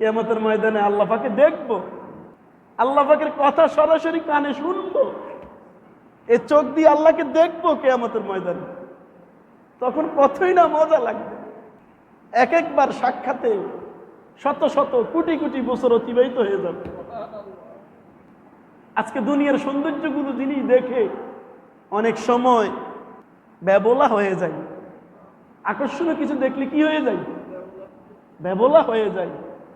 কেমতের ময়দানে আল্লাহ পাকে দেখব। আল্লাহ পাকের কথা সরাসরি কানে শুনব। এ চোখ দিয়ে আল্লাহকে দেখব কেয়ামতের ময়দানে। তখন কতই না মজা লাগবে। এক একবার সাক্ষাতে শত শত কোটি কোটি বছর অতিবাহিত হয়ে যাবে। আজকে দুনিয়ার সৌন্দর্যগুলো জিনিস দেখে অনেক সময় ব্যবলা হয়ে যায়। আকর্ষণীয় কিছু দেখলে কি হয়ে যায়? ব্যবলা হয়ে যায়।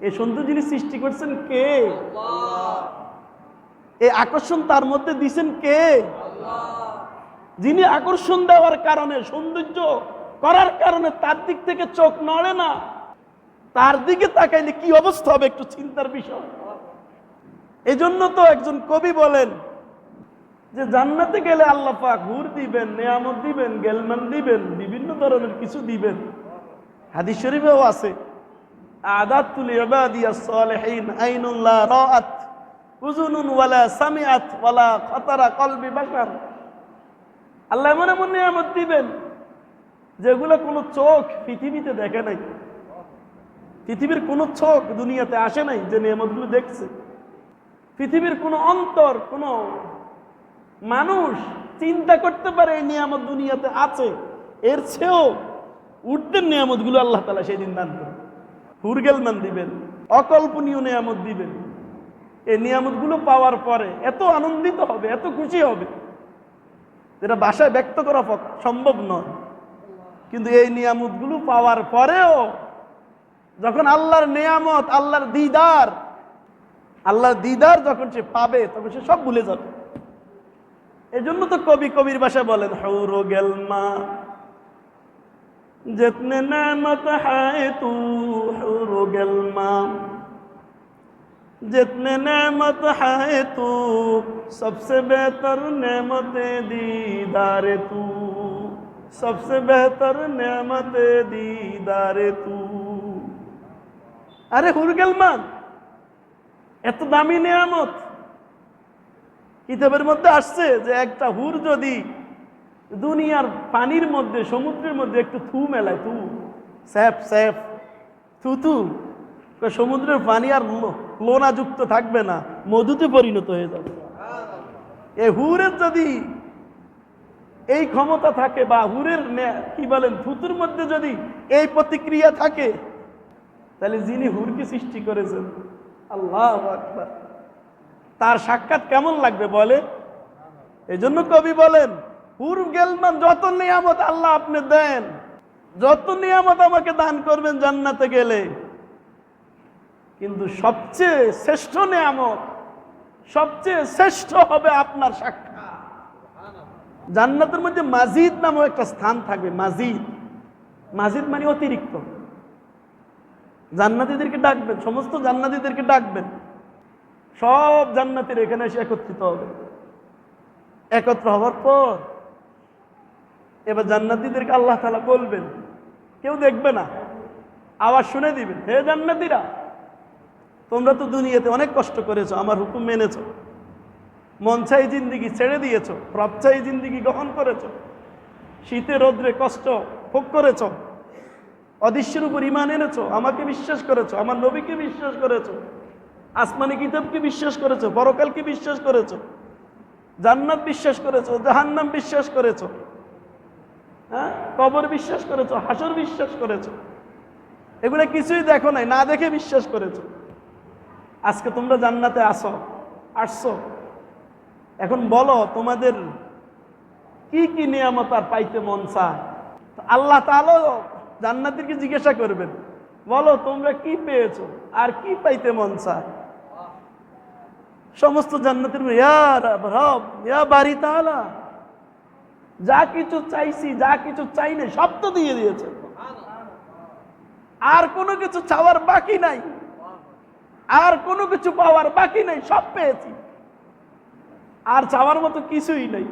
এই সুন্দর জিনিস সৃষ্টি করছেন কে? এই আকর্ষণ তার মধ্যে দিছেন কে? যিনি আকর্ষণ দেওয়ার কারণে সৌন্দর্য করার কারণে তার দিক থেকে চোখ নড়ে না তার দিকে তাকাইলে কি অবস্থা হবে একটু চিন্তার বিষয়। এই জন্য তো একজন কবি বলেন যে জান্নাতে গেলে আল্লাহ পাক হুর দিবেন নেয়ামত দিবেন গেলমান দিবেন বিভিন্ন ধরনের কিছু দিবেন। হাদিস শরীফেও আছে। সামিআত, ওয়ালা কলবি আল্লাহ এমন এমন দিবেন, যেগুলো কোনো চোখ পৃথিবীতে দেখে নাই। পৃথিবীর কোনো চোখ দুনিয়াতে আসে নাই যে নিয়ামতগুলো দেখছে। পৃথিবীর কোনো অন্তর, কোনো মানুষ চিন্তা করতে পারে এই নিয়ামত দুনিয়াতে আছে। এর চেয়েও উর্ধের নিয়ামতগুলো আল্লাহ তালা সেই দিন দান করবেন হুরগেলমান দিবেন, অকল্পনীয় নিয়ামত দিবেন। এই নিয়ামতগুলো পাওয়ার পরে এত আনন্দিত হবে, এত খুশি হবে, যেটা ভাষায় ব্যক্ত করা সম্ভব নয়। কিন্তু এই নিয়ামতগুলো পাওয়ার পরেও যখন আল্লাহর নিয়ামত, আল্লাহর দিদার আল্লাহর দিদার যখন সে পাবে, তখন সে সব ভুলে যাবে। এজন্য তো কবি কবির বাসায় বলেন হৌরো গেলমা جتنے نعمت ہے تو حرگ المام جتنے نعمت ہے تو سب سے بہتر نعمت دیدار تو سب سے بہتر نعمت دیدار تو আরে হুরগেলমান এত দামি নিয়ামত কিতাবের মধ্যে আসছে যে একটা হুর যদি দুনিয়ার পানির মধ্যে, সমুদ্রের মধ্যে একটু থু মেলায়, থু। স্যাপ স্যাপ, থু থু। সমুদ্রের পানি আর লোনাযুক্ত থাকবে না, মধুতে পরিণত হয়ে যাবে। এ হুরের যদি এই ক্ষমতা থাকে বা হুরের কি বলেন, থুতুর মধ্যে যদি এই প্রতিক্রিয়া থাকে, তাহলে যিনি হুরকে সৃষ্টি করেছেন, আল্লাহ তার সাক্ষাৎ কেমন লাগবে বলে এই জন্য কবি বলেন হুর গেলমান, যত নিয়ামত আল্লাহ আপনি দেন, যত নিয়ামত আমাকে দান করবেন জান্নাতে গেলে। কিন্তু সবচেয়ে শ্রেষ্ঠ নিয়ামত, সবচেয়ে শ্রেষ্ঠ হবে আপনার সাক্ষাৎ। জান্নাতের মধ্যে মাজিদ নামও একটা স্থান থাকবে, মাজিদ। মাজিদ মানে অতিরিক্ত। জান্নাতীদেরকে ডাকবেন, সমস্ত জান্নাতীদেরকে ডাকবেন। সব জান্নাতের এখানে এসে একত্রিত হবে। একত্র হওয়ার পর এবার জান্নাতীদেরকে আল্লাহ তালা বলবেন, কেউ দেখবে না। আওয়াজ শুনে দিবেন, হে জান্নাতীরা, তোমরা তো দুনিয়াতে অনেক কষ্ট করেছ, আমার হুকুম মেনেছো। মন চাই জিন্দিগি ছেড়ে দিয়েছ, রব চাই জিন্দিগি গ্রহণ করেছ। শীতে, রোদ্রে কষ্ট ভোগ করেছ, অদৃশ্যের উপর ইমান এনেছো, আমাকে বিশ্বাস করেছ, আমার নবীকে বিশ্বাস করেছ, আসমানি কিতাবকে বিশ্বাস করেছ বরকালকে বিশ্বাস করেছ, জান্নাত বিশ্বাস করেছ, জাহান্নাম বিশ্বাস করেছ। হ্যাঁ? কবর বিশ্বাস করেছ, হাসর বিশ্বাস করেছ। এগুলো কিছুই দেখো নাই, না দেখে বিশ্বাস করেছ। আজকে তোমরা জান্নাতে আসো, আসছো। এখন বলো, তোমাদের কি কি নিয়ামত আর পাইতে মন চায়? আল্লাহ তাহলে জান্নাতিকে জিজ্ঞাসা করবেন, বলো, তোমরা কি পেয়েছ আর কি পাইতে মন চায়? সমস্ত জান্নাতের ইয়া রব ইয়া বাড়ি তাহলা যা কিছু চাইছি, যা কিছু চাই নাই সব তো দিয়ে দিয়েছে। আর কোনো কিছু চাওয়ার বাকি নাই। আর কোনো কিছু পাওয়ার বাকি নাই, সব পেয়েছি। আর চাওয়ার মতো কিছুই নাই।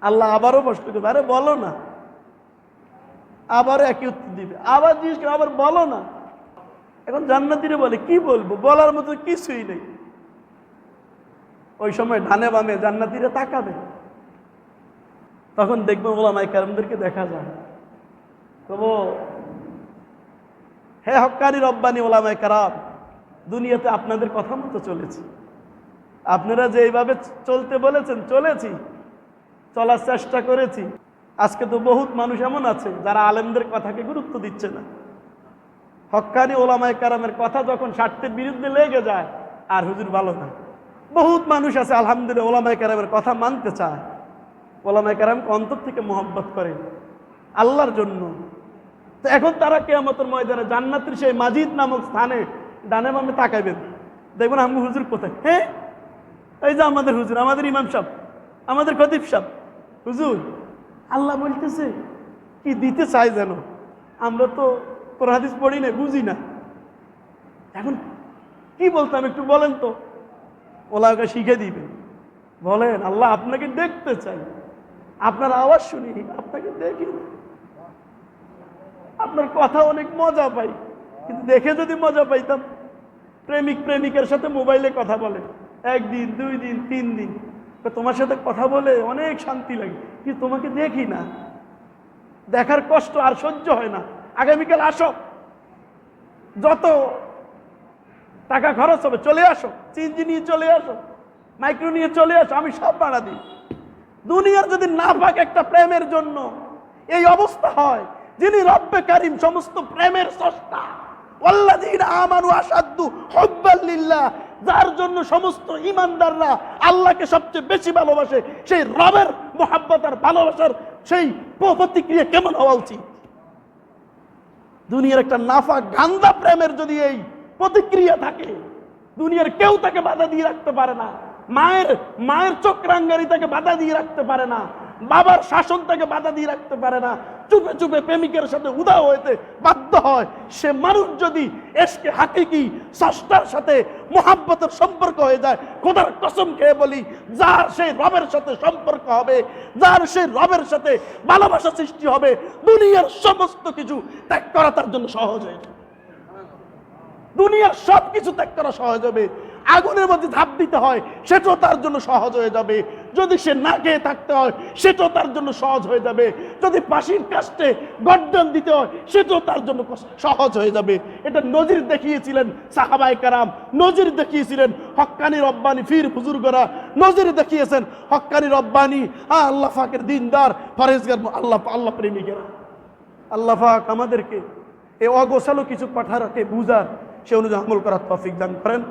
আল্লাহ আবারও প্রশ্ন করবে, আরে বলো না। আবার একই উত্তর দিবে। আবার জিনিস আবার বলো না? এখন জান্নাতিরে বলে, কি বলব? বলার মতো কিছুই নেই। ওই সময় ডানে বামে জান্নাতিরে তাকাবে। তখন দেখব ওলামাই কারমদেরকে দেখা যায়। তবু হে হক্কানি রব্বানি ওলামায় কারাম, দুনিয়াতে আপনাদের কথা মতো চলেছি। আপনারা যে এইভাবে চলতে বলেছেন, চলেছি। চলার চেষ্টা করেছি। আজকে তো বহুত মানুষ এমন আছে, যারা আলেমদের কথাকে গুরুত্ব দিচ্ছে না। হক্কানি ওলামায় কারামের কথা যখন স্বার্থের বিরুদ্ধে লেগে যায়, আর হুজুর ভালো না। বহুত মানুষ আছে, আলহামদুলিল্লাহ, ওলামায় কারামের কথা মানতে চায়। ওলামায় কারামকে অন্তর থেকে মোহব্বত করে। আল্লাহর জন্য। তো এখন তারা কেয়ামতের ময়দানে জান্নাতের সেই মাজিদ নামক স্থানে ডানে বামে তাকাইবেন। দেখবেন আমি হুজুর কোথায়? হ্যাঁ? এই যে আমাদের হুজুর, আমাদের ইমাম সাহেব, আমাদের খতিব সাহেব। হুজুর, আল্লাহ বলতেছে, কি দিতে চাই যেন? আমরা তো হাদিস পড়ি না বুঝি না। এখন কি বলতাম একটু বলেন তো? ওলা শিখে দিবে বলেন, আল্লাহ আপনাকে দেখতে চাই। আপনার আওয়াজ শুনি, আপনাকে দেখি। আপনার কথা অনেক মজা পাই, কিন্তু দেখে যদি মজা পাইতাম, প্রেমিক প্রেমিকের সাথে মোবাইলে কথা বলে, একদিন, দুই দিন, তিন দিন তোমার সাথে কথা বলে অনেক শান্তি লাগে, কিন্তু তোমাকে দেখি না। দেখার কষ্ট আর সহ্য হয় না। আগামীকাল আসো। যত টাকা খরচ হবে, চলে আসো। চিনজি নিয়ে চলে আসো। মাইক্রো নিয়ে চলে আসো। আমি সব ভাড়া দিই। দুনিয়ার যদি না পাক একটা প্রেমের জন্য, এই অবস্থা হয় যিনি রব্বে কারিম সমস্ত প্রেমের হুব্বাল যার জন্য সমস্ত ইমানদাররা আল্লাহকে সবচেয়ে বেশি ভালোবাসে, সেই রবের মোহাব্বত আর ভালোবাসার সেই প্রতিক্রিয়া কেমন হওয়া উচিত? দুনিয়ার একটা নাফা গান্দা প্রেমের যদি এই প্রতিক্রিয়া থাকে, দুনিয়ার কেউ তাকে বাধা দিয়ে রাখতে পারে না। মায়ের মায়ের চক্রাঙ্গারি তাকে বাধা দিয়ে রাখতে পারে না, বাবার শাসন তাকে বাধা দিয়ে রাখতে পারে না। চুপে চুপে প্রেমিকের সাথে উদা হইতে বাধ্য হয়। সে মানুষ যদি এসকে হাকিকি ষষ্ঠার সাথে মোহাব্বতের সম্পর্ক হয়ে যায়, খোদার কসম খেয়ে বলি, যার সেই রবের সাথে সম্পর্ক হবে, যার সেই রবের সাথে ভালোবাসা সৃষ্টি হবে, দুনিয়ার সমস্ত কিছু ত্যাগ করা তার জন্য সহজ হয়ে দুনিয়ার সব কিছু ত্যাগ করা সহজ হবে। আগুনের মধ্যে ধাপ দিতে হয়, সেটাও তার জন্য সহজ হয়ে যাবে। যদি সে না খেয়ে থাকতে হয়, সেটাও তার জন্য সহজ হয়ে যাবে। যদি পাশির কাস্টে গর্দন দিতে হয়, সেটাও তার জন্য সহজ হয়ে যাবে। এটা নজির দেখিয়েছিলেন সাহাবাই কারাম। নজির দেখিয়েছিলেন হক্কানি রব্বানি ফির বুজুর্গরা নজির দেখিয়েছেন হক্কানি রব্বানি আল্লাহ ফাকের দিনদার, ফরেজগার, আল্লাহ আল্লাহ প্রেমিকেরা। আল্লাহ পাক আমাদেরকে এ অগোছালো কিছু পাঠারাকে বুঝার সে অনুযায়ী আমল করার তফিক দান করেন।